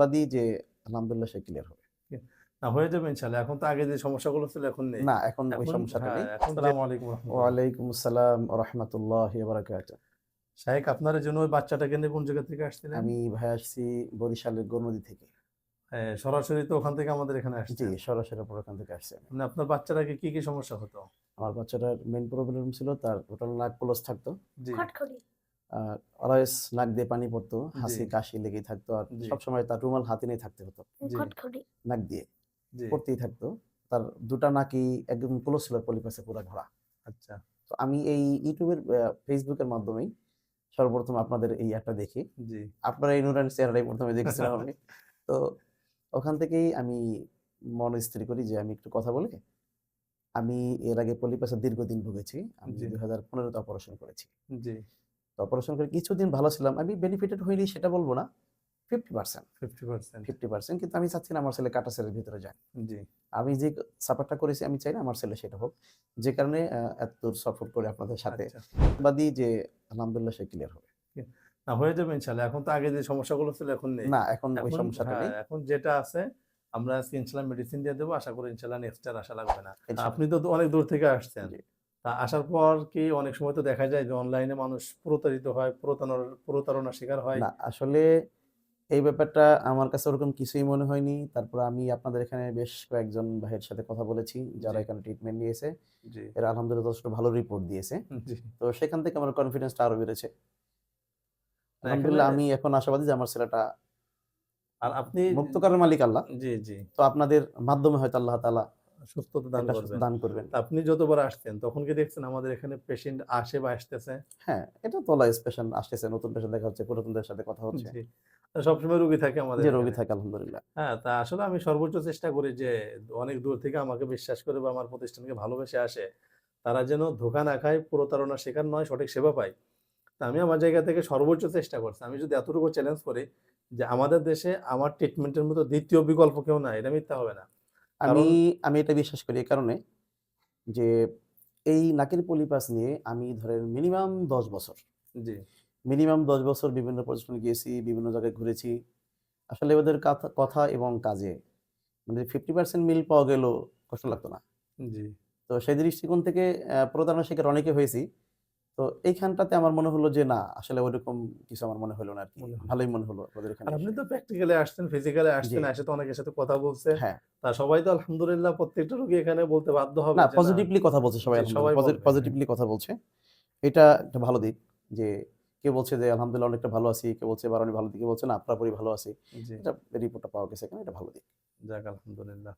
আশাবাদী যে আলহামদুলিল্লাহ সে ক্লিয়ার হবে। না হয়ে যাবে ইনশাল্লাহ এখন তো আগে যে সমস্যাগুলো ছিল এখন নেই। না এখন ওই সমস্যাটা হ্যাঁ, নেই। আসসালামু আলাইকুম রাহমাতুল্লাহ। ওয়ালাইকুম আসসালাম রহমতুল্লাহ বারাকাত শাহেক আপনার জন্য ওই বাচ্চাটাকে নিয়ে কোন জায়গা থেকে আসছিলেন? আমি ভাই আসছি বরিশালের গৌরনদী থেকে। হ্যাঁ, সরাসরি তো ওখান থেকে আমাদের এখানে জি আসছে সরাসরি আপনার ওখান থেকে আসছি মানে আপনার বাচ্চাটাকে কি কি সমস্যা হতো? আমার বাচ্চাটার মেন প্রবলেম ছিল তার টোটাল নাক ক্লোজ থাকতো। জি। অলওয়েজ নাক দিয়ে পানি পড়তো হাসি কাশি লেগেই থাকতো আর সবসময় তার রুমাল হাতে নিয়ে থাকতে হতো। নাক দিয়ে পড়তেই থাকতো। তার দুটা নাকি একদম ক্লোজ ছিল পলিপাসে পুরো ভরা আচ্ছা। তো আমি এই ইউটিউবের ফেসবুকের মাধ্যমেই সর্বপ্রথম আপনাদের এই অ্যাপটা দেখি। জি। আপনার এই নুরানি চেহারাটাই প্রথমে দেখেছিলাম আমি। তো ওখান থেকেই আমি মন স্থির করি যে আমি একটু কথা বলে আমি এর আগে পলিপাসে দীর্ঘদিন ভুগেছি। আমি দুই হাজার পনেরোতে অপারেশন করেছি। জি। তো অপারেশন করে কিছুদিন ভালো ছিলাম। আমি বেনিফিটেড হইনি সেটা বলব না। Fifty percent fifty percent fifty percent কিন্তু আমি চাচ্ছি না আমার ছেলে কাটা সেলের ভিতরে যায়। জি। আমি যে সাপোর্টটা করেছি আমি চাই না আমার ছেলে সেটা হোক। যে কারণে এত সাপোর্ট করে আপনাদের সাথে। আচ্ছা। বাদী যে আলহামদুলিল্লাহ সে ক্লিয়ার হবে। না হয়ে যাবে ইনশাল্লাহ এখন তো আগে যে সমস্যাগুলো ছিল এখন নেই। না এখন ওই সমস্যাটা হ্যাঁ, নেই। এখন যেটা আছে আমরা আজকে মেডিসিন দিয়ে দেবো। আশা করি ইনশাল্লাহ নেক্সট আর আশা লাগবে না। আপনি তো অনেক দূর থেকে আসছেন। তা আসার পর কি অনেক সময় তো দেখা যায় যে অনলাইনে মানুষ প্রতারিত হয় প্রতারণার প্রতারণার শিকার হয়? না আসলে এই ব্যাপারটা আমার কাছে ওরকম কিছুই মনে হয়নি। তারপর আমি আপনাদের এখানে বেশ কয়েকজন ভাইয়ের সাথে কথা বলেছি যারা এখানে ট্রিটমেন্ট নিয়েছে। এরা আলহামদুলিল্লাহ যথেষ্ট ভালো রিপোর্ট দিয়েছে। তো সেখান থেকে আমার কনফিডেন্সটা আরও বেড়েছে। আলহামদুলিল্লাহ আমি এখন আশাবাদী যে আমার ছেলেটা আর আপনি মুক্ত করার মালিক আল্লাহ। জি জি। তো আপনাদের মাধ্যমে হয়তো আল্লাহ তাআলা সুস্থতা দান করবেন। দান করবেন। আপনি যতবার আসতেন তখন কি দেখছেন আমাদের এখানে পেশেন্ট আসে বা আসতেছে? হ্যাঁ এটা তো পেশেন্ট আসতেছে নতুন পেশেন্ট দেখা হচ্ছে পুরাতনদের সাথে কথা হচ্ছে। সবসময় রোগী থাকে আমাদের যে রোগী থাকে আলহামদুলিল্লাহ। হ্যাঁ তা আসলে আমি সর্বোচ্চ চেষ্টা করি যে অনেক দূর থেকে আমাকে বিশ্বাস করে বা আমার প্রতিষ্ঠানকে ভালোবেসে আসে তারা যেন ধোকা না খায় প্রতারণার শিকার নয় সঠিক সেবা পায়। তা আমি আমার জায়গা থেকে সর্বোচ্চ চেষ্টা করছি। আমি যদি এতটুকু চ্যালেঞ্জ করি যে আমাদের দেশে আমার ট্রিটমেন্টের মতো দ্বিতীয় বিকল্প কেউ নাই এটা মিথ্যা হবে না। আমি আমি এটা বিশ্বাস করি এই কারণে যে এই নাকের পলিপাস নিয়ে আমি ধরেন মিনিমাম দশ বছর জি। মিনিমাম দশ বছর বিভিন্ন প্রতিষ্ঠানে গিয়েছি বিভিন্ন জায়গায় ঘুরেছি। আসলে ওদের কথা কথা এবং কাজে মানে ফিফটি পার্সেন্ট মিল পাওয়া গেলেও কষ্ট লাগতো না। জি। তো সেই দৃষ্টিকোণ থেকে আহ, প্রতারণার শিকার অনেকে হয়েছি। তো এইখানটাতে আমার মনে হলো যে না আসলে ওইরকম কিছু আমার মনে হলো না আর কি ভালোই মনে হলো ওদের এখানে আপনি তো প্র্যাকটিক্যালি আসছেন ফিজিক্যালি আসছেন তো অনেকের সাথে কথা বলছে। হ্যাঁ। তা সবাই তো আলহামদুলিল্লাহ প্রত্যেকটা রোগী এখানে বলতে বাধ্য হবে না পজিটিভলি কথা বলছে সবাই সবাই হ্যাঁ। পজিটিভলি কথা বলছে। এটা একটা ভালো দিক যে কেউ বলছে যে আলহামদুলিল্লাহ অনেকটা ভালো আছি। কেউ বলছে এবার অনেক ভালো দিকে। বলছে না পুরোপুরি ভালো আছি। এটা রিপোর্টটা পাওয়া গেছে এখানে এটা ভালো দিক। যাক আলহামদুলিল্লাহ।